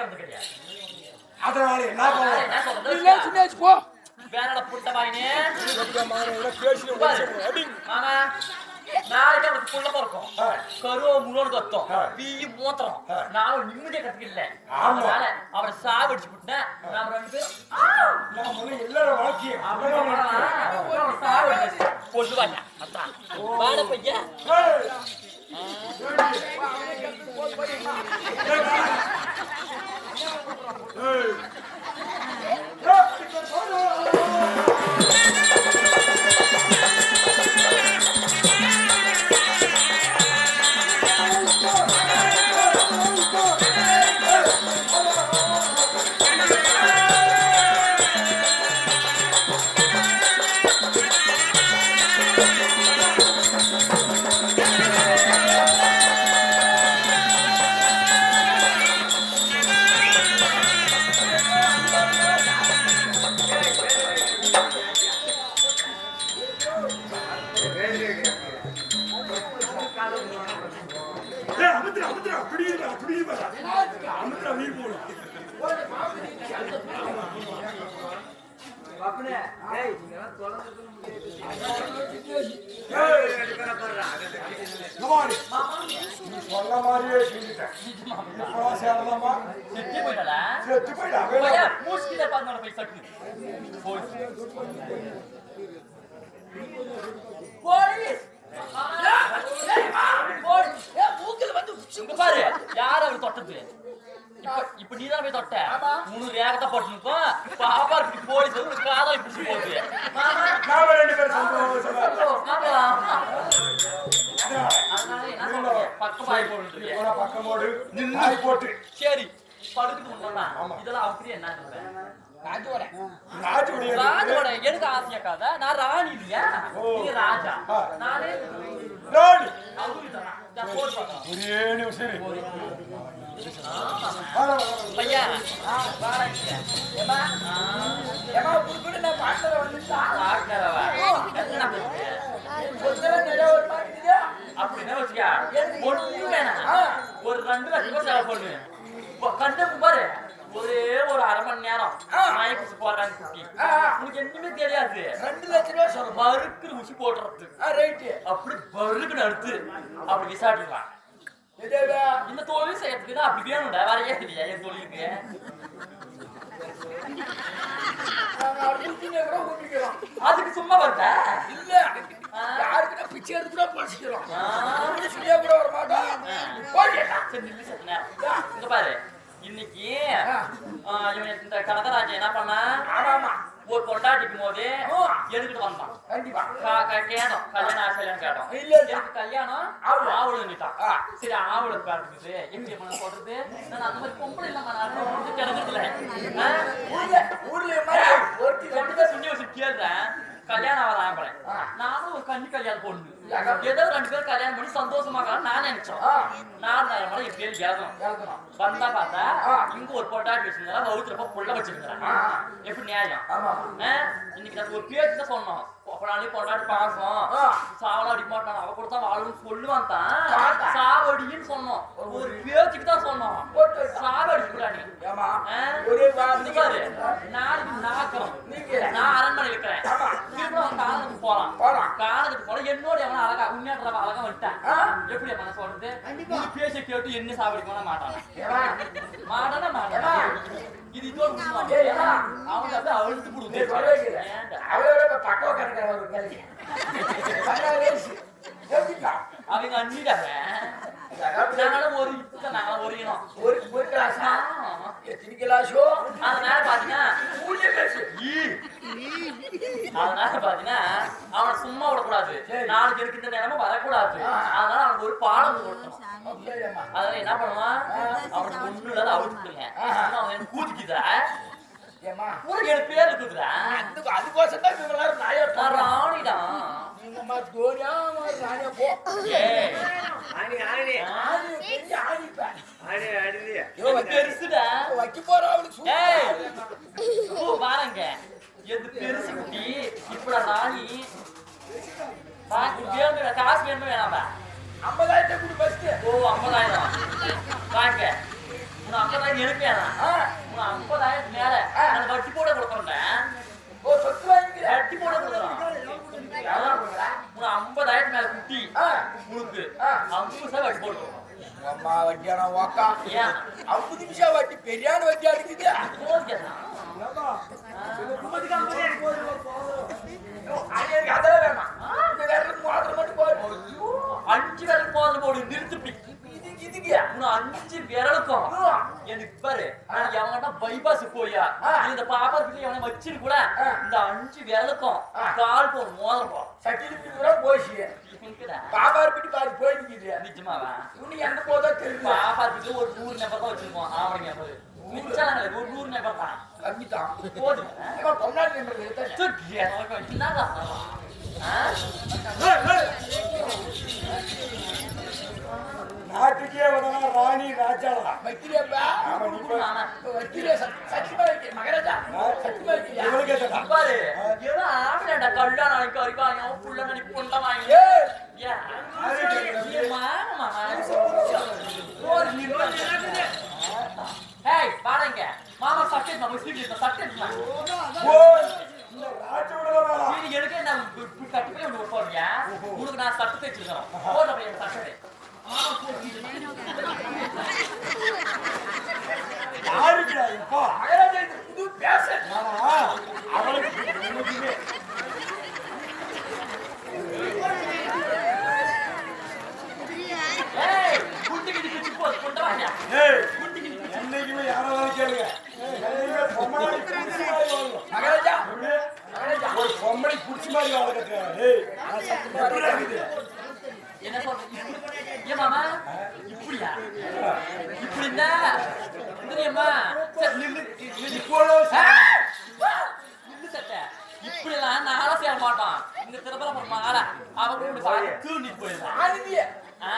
பாத்துக்கிறது கிடையாது. அதனால என்ன சின்ன போ வேறட புட்ட வாயினே பேசி மாமா நாளைக்கு அவனுக்கு புள்ள பிறக்கும். கருவ முன்னோடு கத்தம். பீ மூத்திரம். நானும் நிம்மதியா கத்துக்கல. அதனால அவனை சாவடிச்சு விட்டேன் நாம ரெண்டு பேரும் எல்லாரும் வாழ்க்கையும் அவனை சாவடிச்சு வாட பையன். அமுத்திர பையன் மூச்சுக்கிட்ட பார்த்து போய் சட்டு போலீஸ் மூக்கில் வந்து பாரு யார் அவர் தொட்டது இப்ப இப்ப நீ தான் போய் தொட்ட முன்னூறு ஏகத்தை போட்டுருக்கோம் இதெல்லாம் என்ன ராஜோட. ராஜோட. எனக்கு ஆசையாக்காத நான் ராணி இல்லையா? நீங்க ராஜா. நானே ராணி. போட்டு. ஒரே நிமிஷம். பையா ஏமா நான் பாட்டல நிறைய ஒரு இருக்குது. அப்படின்னா வச்சுக்க. ஒரு ரெண்டு லட்சம் செலவு பாரு. ஒரே ஒரு அரை மணி நேரம். மயக்கு போடுறாங்க குட்டி ஆ. உனக்கு எதுவுமே தெரியாது. ரெண்டு லட்சம் ரூபா சொல்லுமா மறுக்கு ஊசி போடுறது ரைட்டு அப்படி பருக்குன்னு அடுத்து அப்படி விசாரிக்கலாம். இந்த தொழில் செய்யறதுக்கு தான் அப்படி வேணும்டா. வேற ஏன் இல்லையா என் தொழிலுக்கு? அதுக்கு சும்மா வருத? இல்ல. யாருக்கிட்ட பிச்சை எடுத்து கூட கூட வர மாட்டோம். இங்க பாரு. இன்னைக்கு ஆ, இவன் இந்த கனகராஜன் என்ன பண்ணா? ஒரு கொண்டாட்டிக்கும் போது. எடுத்துட்டு வந்தான். கண்டிப்பா. கா- க- கேட்டோம். கல்யாணம் ஆசையிலன்னு கேட்டோம். எனக்கு கல்யாணம்? ஆவல. ஆவலுன்னுட்டான். சரி ஆவலுக்கு பார்த்துக்குது எப்படி பண்ண சொல்றது நான் அந்த மாதிரி பொம்பளை இல்லாம நான் கிடக்குறதுல ஊர்ல ஊர்ல மாதிரி ஒருத்தி ரெண்டு பேர் சுண்ணி வச்சு கேள்றேன். கல்யாணம் ஆகாத ஆம்பளை. நானும் ஒரு கன்னி கல்யாணம் பொண்ணு ஆ. ஏதோ ரெண்டு பேரும் கல்யாணம் பண்ணி சந்தோஷமா நான் நினைச்சோம். மணி பேர் எழுதணும் வந்தா பார்த்தா. இங்க ஒரு பொட்டாட்டி வச்சிருந்தா வவுத்துல புள்ள வச்சிருக்காங்க ஆ. எப்படி நியாயம்? இன்னைக்கு நான் ஒரு பேச்சு தான் சொன்னோம் பொண்டாட்டி பாசம். சாவல அடிக்க மாட்டான். அவ கொடுத்தா வாழுன்னு சொல்லுவான் தான். சாவடின்னு சொன்னோம். ஒரு பேச்சுக்கு தான் சொன்னோம். போட்டு சாவடிச்சு கூடாது ஏமா ஆ? ஒரே இந்த வார்த்தை பாரு, நாளைக்கு நாக்கம். நான் அரண்மனை இருக்கிறேன். கானகத்துக்கு போலாம். போலாம். கானகத்துக்கு போனா என்னோட எவனும் அழகா, உண்மையாட்டுறவன் அழகா வந்துட்டான். ஆ. எப்படி அப்ப நான் சொல்றது? நீ பேச்ச கேட்டு என்ன சாவடிக்கணும்னா மாட்டானா? மாட்டானா மாட்டானா? இது இதோட. அவங்க அப்படியே அழுத்து ஏன்டா? அவளோட பக்கம் கிடக்கிற ஒரு கேள்வி அவங்க அண்ணிடாங்க. நாங்களும் ஒரு நாங்களும் ஒரு இனம். ஒரு ஒரு கிளாஸா ஆ. எத்தனை கிளாஸோ அதனால பாத்தீங்கன்னா மூணு பேசு அதனால பாத்தீங்கன்னா அவனை சும்மா விடக்கூடாது. நாளைக்கு இந்த நிலைமை வரக்கூடாது. அதனால அவனுக்கு ஒரு பாடம் கொடுக்கணும். அதனால என்ன பண்ணுவான்? அவனுக்கு ஒண்ணு இல்லாத அவுத்துங்க ஆஹா. அவன் ஏம்மா. உனக்கு எனக்கு பேர் இருக்குதுடா. அதுக்கு அதுக்கோசம் தான் இவங்க எல்லாரும் நாயா நான் ராணிதான் நீங்கம்மா தோனியா நானே போ. ஏய். ஆணி ஆணி ஆணி பெரிய ஆணிப்பா ஆணி ஆடுது இது பெருசுடா வைக்க போற எது பெருசு குட்டி? இப்படா ராணி பாக்கு வேணுமே காசு வேணுமே வேணாமா ஐம்பதாயிரத்தை கொடு ஃபர்ஸ்ட் ஓ ஐம்பதாயிரம். வாங்க உனக்கு ஐம்பதாயிரம் எழுப்பியாதான் ஆ, உனக்கு ஐம்பதாயிரம் மேல. நான் வட்டி போட கொடுக்குறேன் ஓ சொத்து வாங்கிக்கிற வட்டி போட கொடுக்குறோம். உனக்கு ஐம்பதாயிரம் மேல குட்டி. உனக்கு. ஐம்பது சார் வட்டி போட்டு அம்மா வட்டியான வாக்கா? ஏன்? ஐம்பது நிமிஷம் வட்டி பெரியான வட்டி அடிக்குது. போதும் அஞ்சு போடு நிறுத்துப்பி இதுக்கு இதுக்கு அஞ்சு விரலுக்கும் எனக்கு பாரு நான் எவன்கிட்ட பைபாஸ் போயா இந்த பாப்பா கிட்ட எவனை வச்சிரு கூட இந்த அஞ்சு விரலுக்கும் கால் மோதிரம் போ போச்சு இருக்குடா. இருப்பிட்டு பாதி போயிருக்குது நிஜமாவா இன்னும் போதோ தெரியல பாப்பா கிட்ட ஒரு நூறு நபர் தான் வச்சிருக்கோம் ஆவணிங்க மிச்சாங்க ஒரு நூறு நபர் தான் கம்மிதான் போதும் நம்பர் எடுத்தாச்சு தூக்கி ஆ? நாட்டுக்கே வந்தனா ராணி ராஜாளா வைக்கிறியப்பா. வைக்கிறிய சத்தியமா வைக்கிற மகராஜா. சத்தியமா வைக்கிறியா இவளுக்கு பாரு ஏதோ ஆம்பளைடா கல்யாணம் நாளைக்கு வரைக்கும் அவன் புள்ள நடி புண்ட வாங்கி ஏய். ஏன்? ஏன் மாமா? ஒரு நிமிடம். மாமா சட்டை எடுத்து வா, போய் சீட்டு சட்டை வேணாம் சீட்டு எடுக்க நான் கட்டி போய் உனக்கு போறியா? உனக்கு நான் சட்டை தைச்சிருக்கிறேன். போடுற பையன் சட்டை. யாருக்குடா இப்போ இந்த புது பேச. அவளுக்கு என்னைக்குமே ஏய், குண்டிக்கிட்டு பிச்சு போடு, கொண்டு வாங்க. ஏய் குண்டிக்கிட்டு பிச்சு. என்னைக்குமே யாராவது கேளுங்க என்னைக்குமே பொம்மனாடி புடிச்சு மாதிரி வாழணும் மகராஜா எப்படி? பொம்மனை புடிச்சு மாதிரி வாழ இருக்குது என்ன சொல்ற? ஏன் மாமா? இப்படியா? இப்படி இருந்தா? புரியுமா? சரி, நில்லு, நில்லு. இப்போ ஆ! வா! நில்லு சட்டை. இப்படிலாம் நானும் செய்ய மாட்டான் இந்த திருப்பரம் மாலை அவங்க கூட பார்த்து நீ போயிடலாம் ஆனந்திய ஆ,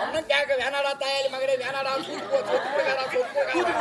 ஒன்னும் கேட்க வேணாடா தாயாரி மகனே வேணாடா சூட் போ சூட் போகாதா சூட் கூதி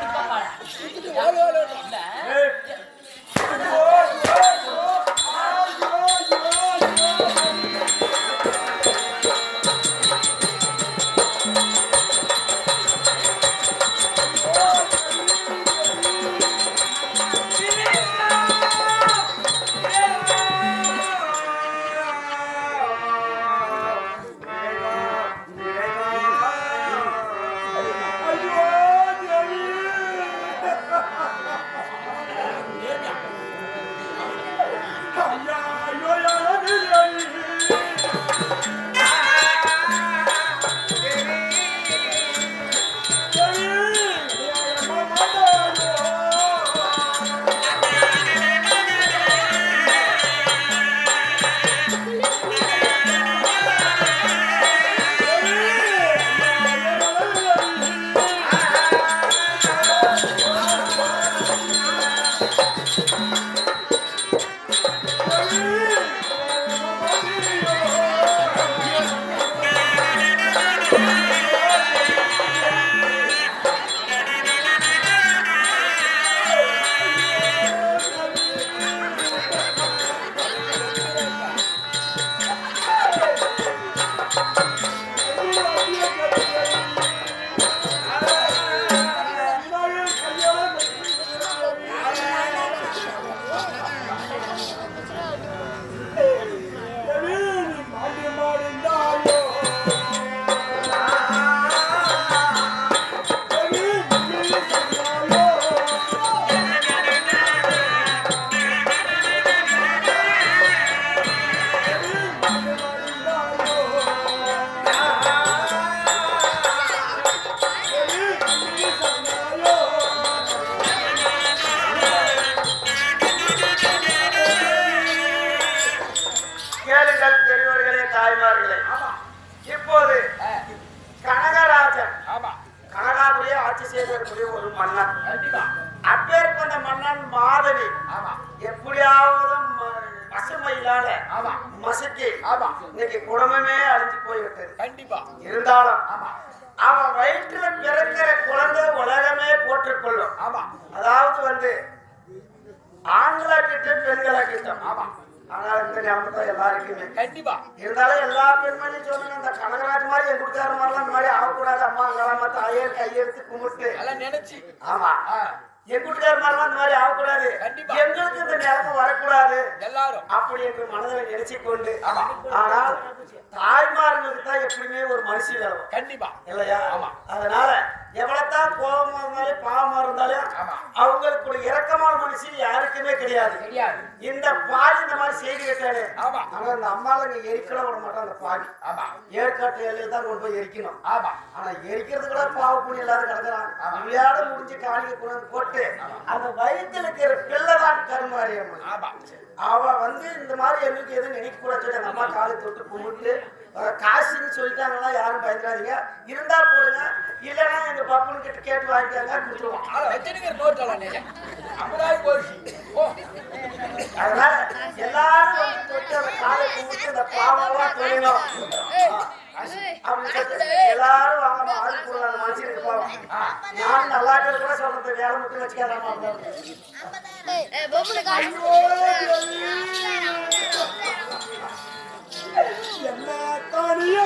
எப்படியாவது ஆமா. மசுக்கி இன்னைக்கு குடும்பமே அழிஞ்சு போய்விட்டது. கண்டிப்பா. இருந்தாலும் அவன் வயிற்றுல பிறக்கிற குழந்தை உலகமே போற்றுக்கொள்ளும். ஆமா. அதாவது வந்து ஆண்களாக்கிட்டும் பெண்களாக்கிட்டும் ஆமா. ஆனால் இந்த ஞாபகம் தான் எல்லாருக்குமே. கண்டிப்பா. இருந்தாலும் எல்லா பெண்மணியும் சொல்லுங்க இந்த கனகராஜ் மாதிரி என் கொடுக்காத மாதிரிலாம் இந்த மாதிரி ஆகக்கூடாது. அம்மா அங்கெல்லாம் தாயே கையெடுத்து கும்பிட்டு. எல்லாம் நினைச்சு. ஆமா. என் கூட்டுக்கார மாதிரிலாம் இந்த மாதிரி ஆகக்கூடாது. எங்களுக்கு இந்த நிலைமை வரக்கூடாது. எல்லாரும். அப்படி என்று மனதில் நினைச்சு கொண்டு ஆனால் தாய்மார்களுக்கு தான் எப்படியுமே ஒரு மனுஷி வேணும். கண்டிப்பா. இல்லையா? ஆமா. அதனால எவ்வளவுதான் கோபமா இருந்தாலும் பாவமா இருந்தாலும். அவங்களுக்கு ஒரு இரக்கமான மனுஷன் யாருக்குமே கிடையாது. இந்த பால் இந்த மாதிரி செய்தி கேட்டாரு ஆமா. ஆனா இந்த அம்மாளுங்க எரிக்கலாம் விட மாட்டோம் அந்த ஆமா. ஏற்காட்டு எல்லையில் தான் கொண்டு போய் எரிக்கணும். ஆனா எரிக்கிறது கூட பாவ புண்ணியம் இல்லாத கிடக்குறான் விளையாட முடிஞ்சு காணிக்க கொண்டு போட்டு அந்த வயித்துல இருக்கிற பிள்ளை தான் கருமாரியம்மன். ஆமா. அவ வந்து இந்த மாதிரி எங்களுக்கு எதுவும் நினைக்க கூடாது சொல்லி அந்த அம்மா காலை தொட்டு கும்பிட்டு காசுன்னு சொல்லிட்டாங்கன்னா யாரும் பயந்துடாதீங்க. இருந்தா போடுங்க. இல்லைன்னா எங்க பப்பனு கிட்ட கேட்டு வாங்கிட்டாங்க கொடுத்துருவோம். ஆளை ஐம்பதாயிரம் அதனால எல்லாரும் வந்து தொட்டு அந்த காலை கும்பிட்டு அந்த பாவம்லாம் தொழிலும் எல்லாரும் வாங்க ஆள் மனுஷனுக்கு பாவம். நான் நல்லா இருக்கிறது சொல்றது வேலை மட்டும் வச்சுக்காதாமா பொம்பளை காசு. என்ன தனியா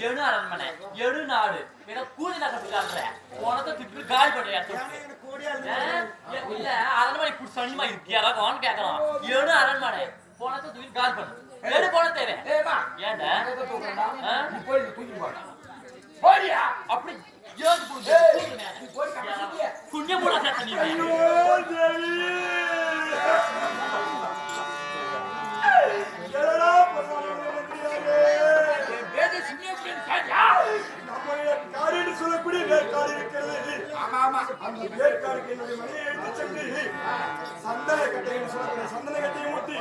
எடு அரண்மனை எடு நாடு ஏதோ கூதி நகரத்துக்காக உனக்கு திட்டு காலி ஏ- இல்ல அரண்மனை புடி சனிமா இருக்கு யாராவது கேட்கலாம் எடு அரண்மனை போனத்தை தூக்கி காலி பண்ணு. எடு போன தேவை. போடியா? அப்படி போட சேர்த்த காரின்னு சொல்லக்கூடிய வேட்காடு இருக்கிறது. அந்த வேட்காடுக்கு என்னுடைய மனையை எடுத்து சென்று சந்தன கட்டைன்னு சொல்லக்கூடிய சந்தன கட்டையை முட்டி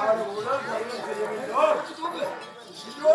அவரை உடல் தருணம் செய்ய வேண்டும். ஐயோ,